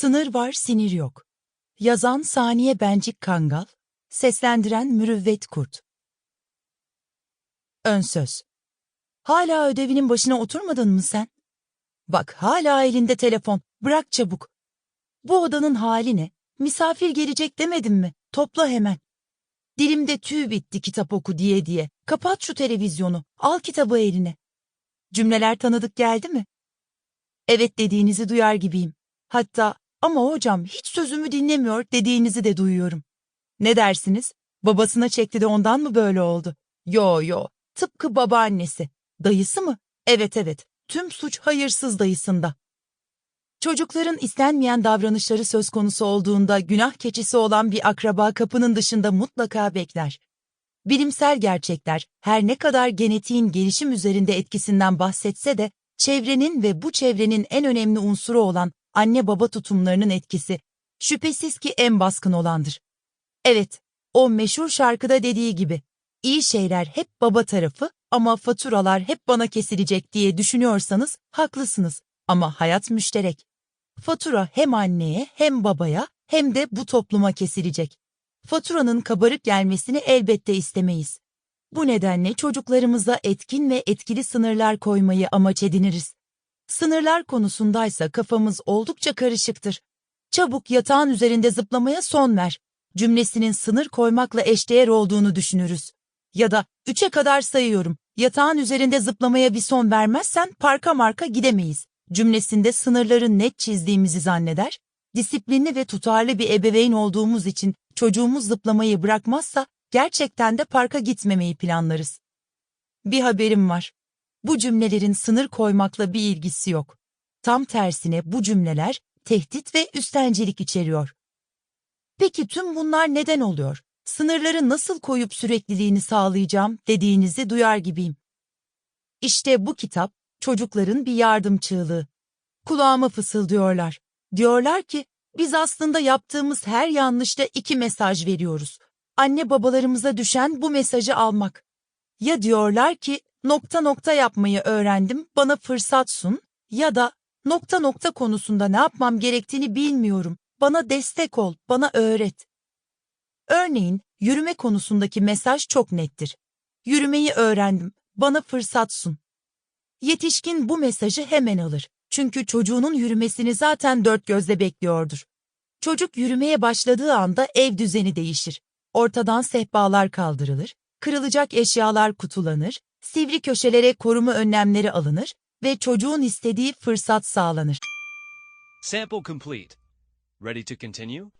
Sınır var, sinir yok. Yazan Saniye Bencik Kangal, seslendiren Mürüvvet Kurt. Ön söz. Hala ödevinin başına oturmadın mı sen? Bak hala elinde telefon. Bırak çabuk. Bu odanın hali ne? Misafir gelecek demedim mi? Topla hemen. Dilimde tüy bitti kitap oku diye diye. Kapat şu televizyonu. Al kitabı eline. Cümleler tanıdık geldi mi? Evet dediğinizi duyar gibiyim. Hatta ama hocam hiç sözümü dinlemiyor dediğinizi de duyuyorum. Ne dersiniz? Babasına çekti de ondan mı böyle oldu? Yo yo. Tıpkı babaannesi. Dayısı mı? Evet evet. Tüm suç hayırsız dayısında. Çocukların istenmeyen davranışları söz konusu olduğunda günah keçisi olan bir akraba kapının dışında mutlaka bekler. Bilimsel gerçekler her ne kadar genetiğin gelişim üzerinde etkisinden bahsetse de çevrenin ve bu çevrenin en önemli unsuru olan anne baba tutumlarının etkisi şüphesiz ki en baskın olandır. Evet, o meşhur şarkıda dediği gibi iyi şeyler hep baba tarafı ama faturalar hep bana kesilecek diye düşünüyorsanız haklısınız ama hayat müşterek. Fatura hem anneye hem babaya hem de bu topluma kesilecek. Faturanın kabarık gelmesini elbette istemeyiz. Bu nedenle çocuklarımıza etkin ve etkili sınırlar koymayı amaç ediniriz. Sınırlar konusundaysa kafamız oldukça karışıktır. Çabuk yatağın üzerinde zıplamaya son ver. Cümlesinin sınır koymakla eşdeğer olduğunu düşünürüz. Ya da üçe kadar sayıyorum. Yatağın üzerinde zıplamaya bir son vermezsen parka marka gidemeyiz. Cümlesinde sınırları net çizdiğimizi zanneder. Disiplinli ve tutarlı bir ebeveyn olduğumuz için çocuğumuz zıplamayı bırakmazsa gerçekten de parka gitmemeyi planlarız. Bir haberim var. Bu cümlelerin sınır koymakla bir ilgisi yok. Tam tersine bu cümleler tehdit ve üstencilik içeriyor. Peki tüm bunlar neden oluyor? Sınırları nasıl koyup sürekliliğini sağlayacağım dediğinizi duyar gibiyim. İşte bu kitap çocukların bir yardım çığlığı. Kulağıma fısıldıyorlar. Diyorlar ki biz aslında yaptığımız her yanlışta iki mesaj veriyoruz. Anne babalarımıza düşen bu mesajı almak. Ya diyorlar ki nokta nokta yapmayı öğrendim bana fırsat sun ya da nokta nokta konusunda ne yapmam gerektiğini bilmiyorum. Bana destek ol, bana öğret. Örneğin yürüme konusundaki mesaj çok nettir. Yürümeyi öğrendim, bana fırsat sun. Yetişkin bu mesajı hemen alır. Çünkü çocuğunun yürümesini zaten dört gözle bekliyordur. Çocuk yürümeye başladığı anda ev düzeni değişir. Ortadan sehpalar kaldırılır, kırılacak eşyalar kutulanır, sivri köşelere koruma önlemleri alınır ve çocuğun istediği fırsat sağlanır. Sample complete. Ready to continue?